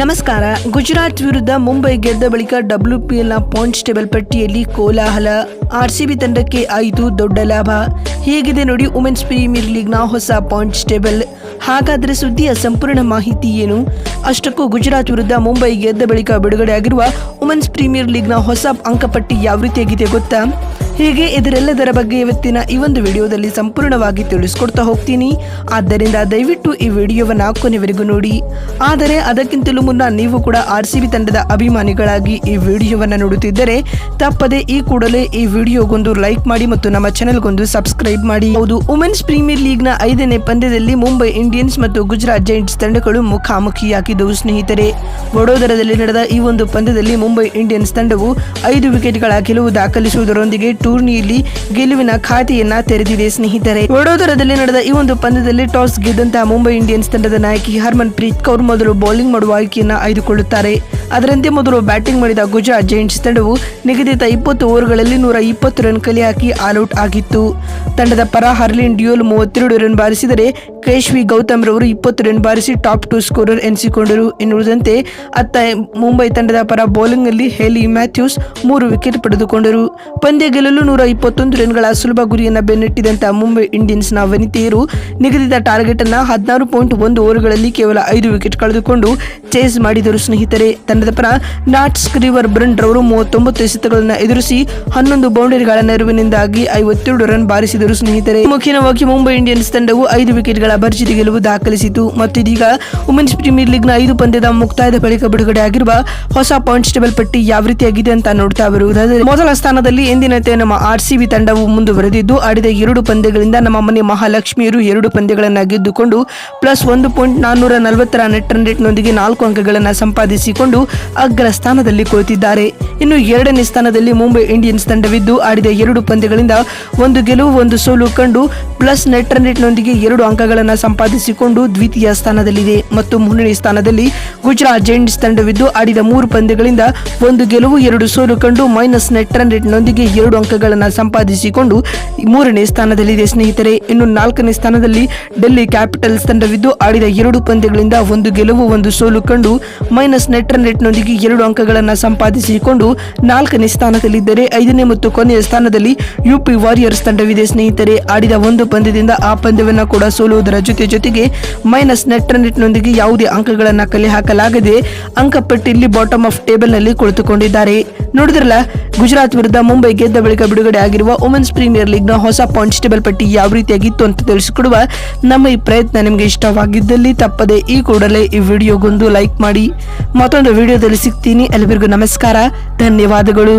ನಮಸ್ಕಾರ. ಗುಜರಾತ್ ವಿರುದ್ಧ ಮುಂಬೈ ಗೆದ್ದ ಬಳಿಕ ಡಬ್ಲ್ಯೂಪಿಎಲ್ನ ಪಾಯಿಂಟ್ಸ್ ಟೇಬಲ್ ಪಟ್ಟಿಯಲ್ಲಿ ಕೋಲಾಹಲ. ಆರ್ಸಿಬಿ ತಂಡಕ್ಕೆ ಆಯಿತು ದೊಡ್ಡ ಲಾಭ. ಹೇಗಿದೆ ನೋಡಿ ವುಮೆನ್ಸ್ ಪ್ರೀಮಿಯರ್ ಲೀಗ್ನ ಹೊಸ ಪಾಯಿಂಟ್ಸ್ ಟೇಬಲ್ ಹಾಗಾದರೆ ಸುದ್ದಿಯ ಸಂಪೂರ್ಣ ಮಾಹಿತಿ ಏನು? ಅಷ್ಟಕ್ಕೂ ಗುಜರಾತ್ ವಿರುದ್ಧ ಮುಂಬೈ ಗೆದ್ದ ಬಳಿಕ ಬಿಡುಗಡೆಯಾಗಿರುವ ವುಮೆನ್ಸ್ ಪ್ರೀಮಿಯರ್ ಲೀಗ್ನ ಹೊಸ ಅಂಕಪಟ್ಟಿ ಯಾವ ರೀತಿಯಾಗಿದೆ ಗೊತ್ತಾ? ಹೀಗೆ ಇದರೆಲ್ಲದರ ಬಗ್ಗೆ ಇವತ್ತಿನ ಈ ಒಂದು ವಿಡಿಯೋದಲ್ಲಿ ಸಂಪೂರ್ಣವಾಗಿ ತಿಳಿಸ್ಕೊಡ್ತಾ ಹೋಗ್ತೀನಿ. ಆದ್ದರಿಂದ ದಯವಿಟ್ಟು ಈ ವಿಡಿಯೋವನ್ನು ಕೊನೆವರೆಗೂ ನೋಡಿ. ಆದರೆ ಅದಕ್ಕಿಂತಲೂ ಮುನ್ನ ನೀವು ಕೂಡ ಆರ್ ಸಿ ಬಿ ತಂಡದ ಅಭಿಮಾನಿಗಳಾಗಿ ಈ ವಿಡಿಯೋವನ್ನು ನೋಡುತ್ತಿದ್ದರೆ ತಪ್ಪದೆ ಈ ಕೂಡಲೇ ಈ ವಿಡಿಯೋಗೊಂದು ಲೈಕ್ ಮಾಡಿ ಮತ್ತು ನಮ್ಮ ಚಾನೆಲ್ಗೊಂದು ಸಬ್ಸ್ಕ್ರೈಬ್ ಮಾಡಿ. ಹೌದು, ವುಮೆನ್ಸ್ ಪ್ರೀಮಿಯರ್ ಲೀಗ್ನ ಐದನೇ ಪಂದ್ಯದಲ್ಲಿ ಮುಂಬೈ ಇಂಡಿಯನ್ಸ್ ಮತ್ತು ಗುಜರಾತ್ ಜೈಂಟ್ಸ್ ತಂಡಗಳು ಮುಖಾಮುಖಿಯಾಗಿದ್ದವು, ಸ್ನೇಹಿತರೆ. ವಡೋದರದಲ್ಲಿ ನಡೆದ ಈ ಒಂದು ಪಂದ್ಯದಲ್ಲಿ ಮುಂಬೈ ಇಂಡಿಯನ್ಸ್ ತಂಡವು ಐದು ವಿಕೆಟ್ಗಳ ಗೆಲುವು ದಾಖಲಿಸುವುದರೊಂದಿಗೆ ಟೂರ್ನಿಯಲ್ಲಿ ಗೆಲುವಿನ ಖಾತೆಯನ್ನ ತೆರೆದಿದೆ ಸ್ನೇಹಿತರೆ. ವಡೋದರದಲ್ಲಿ ನಡೆದ ಈ ಒಂದು ಪಂದ್ಯದಲ್ಲಿ ಟಾಸ್ ಗೆದ್ದಂತಹ ಮುಂಬೈ ಇಂಡಿಯನ್ಸ್ ತಂಡದ ನಾಯಕಿ ಹರ್ಮನ್ ಪ್ರೀತ್ ಕೌರ್ ಮೊದಲು ಬೌಲಿಂಗ್ ಮಾಡುವ ಆಯ್ಕೆಯನ್ನ ಆಯ್ದುಕೊಳ್ಳುತ್ತಾರೆ. ಅದರಂತೆ ಮೊದಲು ಬ್ಯಾಟಿಂಗ್ ಮಾಡಿದ ಗುಜರಾತ್ ಜೈಂಟ್ಸ್ ತಂಡವು ನಿಗದಿತ ಇಪ್ಪತ್ತು ಓವರ್ಗಳಲ್ಲಿ ನೂರ ಇಪ್ಪತ್ತು ರನ್ ಕಲೆ ಹಾಕಿ ಆಲ್ಔಟ್ ಆಗಿತ್ತು. ತಂಡದ ಪರ ಹರ್ಲಿನ್ ಡ್ಯೂಲ್ ಮೂವತ್ತೆರಡು ರನ್ ಬಾರಿಸಿದರೆ ಕೇಶ್ವಿ ಗೌತಮ್ ರವರು ಇಪ್ಪತ್ತು ರನ್ ಬಾರಿಸಿ ಟಾಪ್ ಟು ಸ್ಕೋರರ್ ಎನಿಸಿಕೊಂಡರು. ಎನ್ನುವುದಂತೆ ಅತ್ತ ಮುಂಬೈ ತಂಡದ ಪರ ಬೌಲಿಂಗ್ನಲ್ಲಿ ಹೇಲಿ ಮ್ಯಾಥ್ಯೂಸ್ ಮೂರು ವಿಕೆಟ್ ಪಡೆದುಕೊಂಡರು. ಪಂದ್ಯ ಗೆಲ್ಲಲು ನೂರ ಇಪ್ಪತ್ತೊಂದು ರನ್ಗಳ ಸುಲಭ ಗುರಿಯನ್ನು ಬೆನ್ನಟ್ಟಿದಂತಹ ಮುಂಬೈ ಇಂಡಿಯನ್ಸ್ನ ವನಿತೆಯರು ನಿಗದಿತ ಟಾರ್ಗೆಟ್ ಅನ್ನು ಹದಿನಾರು ಪಾಯಿಂಟ್ ಒಂದು ಓವರ್ಗಳಲ್ಲಿ ಕೇವಲ ಐದು ವಿಕೆಟ್ ಕಳೆದುಕೊಂಡು ಚೇಸ್ ಮಾಡಿದರು ಸ್ನೇಹಿತರೆ. ತಂಡದ ಪರ ನಾಟ್ ಸ್ಕ್ರೀವರ್ ಬ್ರಂಡ್ ರವರು ಮೂವತ್ತೊಂಬತ್ತು ಎಸೆತಗಳನ್ನು ಎದುರಿಸಿ ಹನ್ನೊಂದು ಬೌಂಡರಿಗಳ ನೆರವಿನಿಂದಾಗಿ ಐವತ್ತೆರಡು ರನ್ ಬಾರಿಸಿದರು ಸ್ನೇಹಿತರೆ. ಮುಖ್ಯವಾಗಿ ಮುಂಬೈ ಇಂಡಿಯನ್ಸ್ ತಂಡವು ಐದು ವಿಕೆಟ್ಗಳ ಭರ್ಜರಿ ಗೆಲುವು ದಾಖಲಿಸಿತು. ಮತ್ತು ಇದೀಗ ವುಮೆನ್ಸ್ ಪ್ರೀಮಿಯರ್ ಲೀಗ್ನ ಐದು ಪಂದ್ಯದ ಮುಕ್ತಾಯದ ಬಳಿಕ ಬಿಡುಗಡೆಯಾಗಿರುವ ಹೊಸ ಪಾಯಿಂಟ್ಸ್ ಟೇಬಲ್ ಪಟ್ಟಿ ಯಾವ ರೀತಿಯಾಗಿದೆ ಅಂತ ನೋಡ್ತಾ ಬರುವುದಾದರೆ, ಮೊದಲ ಸ್ಥಾನದಲ್ಲಿ ಎಂದಿನಂತೆ ನಮ್ಮ ಆರ್ ಸಿ ಬಿ ತಂಡವು ಮುಂದುವರೆದಿದ್ದು, ಆಡಿದ ಎರಡು ಪಂದ್ಯಗಳಿಂದ ನಮ್ಮ ಮನೆ ಮಹಾಲಕ್ಷ್ಮಿಯರು ಎರಡು ಪಂದ್ಯಗಳನ್ನು ಗೆದ್ದುಕೊಂಡು, ಪ್ಲಸ್ ಒಂದು ಪಾಯಿಂಟ್ ನಾನ್ನೂರ ನಲವತ್ತರ ನೆಟ್ ರನ್ ರೇಟ್ನೊಂದಿಗೆ ನಾಲ್ಕು ಅಂಕಗಳನ್ನು ಸಂಪಾದಿಸಿಕೊಂಡು ಅಗ್ರ ಸ್ಥಾನದಲ್ಲಿ ಕುಳಿತಿದ್ದಾರೆ. ಇನ್ನು ಎರಡನೇ ಸ್ಥಾನದಲ್ಲಿ ಮುಂಬೈ ಇಂಡಿಯನ್ಸ್ ತಂಡವಿದ್ದು ಆಡಿದ ಎರಡು ಪಂದ್ಯಗಳಿಂದ ಒಂದು ಗೆಲುವು, ಒಂದು ಸೋಲು ಕಂಡು ಪ್ಲಸ್ ನೆಟ್ ರನ್ ರೇಟ್ನೊಂದಿಗೆ ಎರಡು ಅಂಕಗಳನ್ನು ಸಂಪಾದಿಸಿಕೊಂಡು ದ್ವಿತೀಯ ಸ್ಥಾನದಲ್ಲಿದೆ. ಮತ್ತು ಮೂರನೇ ಸ್ಥಾನದಲ್ಲಿ ಗುಜರಾತ್ ಜೈಂಟ್ಸ್ ತಂಡವಿದ್ದು ಆಡಿದ ಮೂರು ಪಂದ್ಯಗಳಿಂದ ಒಂದು ಗೆಲುವು, ಎರಡು ಸೋಲು ಕಂಡು ಮೈನಸ್ ನೆಟ್ ರನ್ ರೇಟ್ನೊಂದಿಗೆ ಎರಡು ಅಂಕಗಳನ್ನು ಸಂಪಾದಿಸಿಕೊಂಡು ಮೂರನೇ ಸ್ಥಾನದಲ್ಲಿದೆ ಸ್ನೇಹಿತರೆ. ಇನ್ನು ನಾಲ್ಕನೇ ಸ್ಥಾನದಲ್ಲಿ ಡೆಲ್ಲಿ ಕ್ಯಾಪಿಟಲ್ಸ್ ತಂಡವಿದ್ದು ಆಡಿದ ಎರಡು ಪಂದ್ಯಗಳಿಂದ ಒಂದು ಗೆಲುವು, ಒಂದು ಸೋಲು ಕಂಡು ಮೈನಸ್ ನೆಟ್ ರನ್ ರೇಟ್ನೊಂದಿಗೆ ಎರಡು ಅಂಕಗಳನ್ನು ಸಂಪಾದಿಸಿಕೊಂಡು ನಾಲ್ಕನೇ ಸ್ಥಾನದಲ್ಲಿದ್ದರೆ ಐದನೇ ಮತ್ತು ಕೊನೆಯ ಸ್ಥಾನದಲ್ಲಿ ಯುಪಿ ವಾರಿಯರ್ಸ್ ತಂಡವಿದೆ. ಸ್ನೇಹಿತರೆ, ಆಡಿದ ಒಂದು ಪಂದ್ಯದಿಂದ ಆ ಪಂದ್ಯವನ್ನು ಕೂಡ ಸೋಲುವುದರ ಜೊತೆ ಜೊತೆಗೆ ಮೈನಸ್ ನೆಟ್ ರನ್ ರೇಟ್ನೊಂದಿಗೆ ಯಾವುದೇ ಅಂಕಗಳನ್ನು ಕಲೆ ಹಾಕಲಾಗದೆ ಅಂಕಪಟ್ಟಿಯಲ್ಲಿ ಬಾಟಮ್ ಆಫ್ ಟೇಬಲ್ನಲ್ಲಿ ಕುಳಿತುಕೊಂಡಿದ್ದಾರೆ. ನೋಡಿದ್ರಲ್ಲ, ಗುಜರಾತ್ ವಿರುದ್ಧ ಮುಂಬೈ ಗೆದ್ದ ಬಳಿಕ ಬಿಡುಗಡೆ ಆಗಿರುವ ವುಮೆನ್ಸ್ ಪ್ರೀಮಿಯರ್ ಲೀಗ್ನ ಹೊಸ ಪಾಯಿಂಟ್ಸ್ ಟೇಬಲ್ ಪಟ್ಟಿ ಯಾವ ರೀತಿಯಾಗಿತ್ತು ಅಂತ ತಿಳಿಸಿಕೊಡುವ ನಮ್ಮ ಈ ಪ್ರಯತ್ನ ನಿಮಗೆ ಇಷ್ಟವಾಗಿದ್ದಲ್ಲಿ ತಪ್ಪದೆ ಈ ಕೂಡಲೇ ಈ ವಿಡಿಯೋಗೊಂದು ಲೈಕ್ ಮಾಡಿ. ಮತ್ತೊಂದು ವಿಡಿಯೋದಲ್ಲಿ ಸಿಗ್ತೀನಿ. ಎಲ್ಲರಿಗೂ ನಮಸ್ಕಾರ. ಧನ್ಯವಾದಗಳು.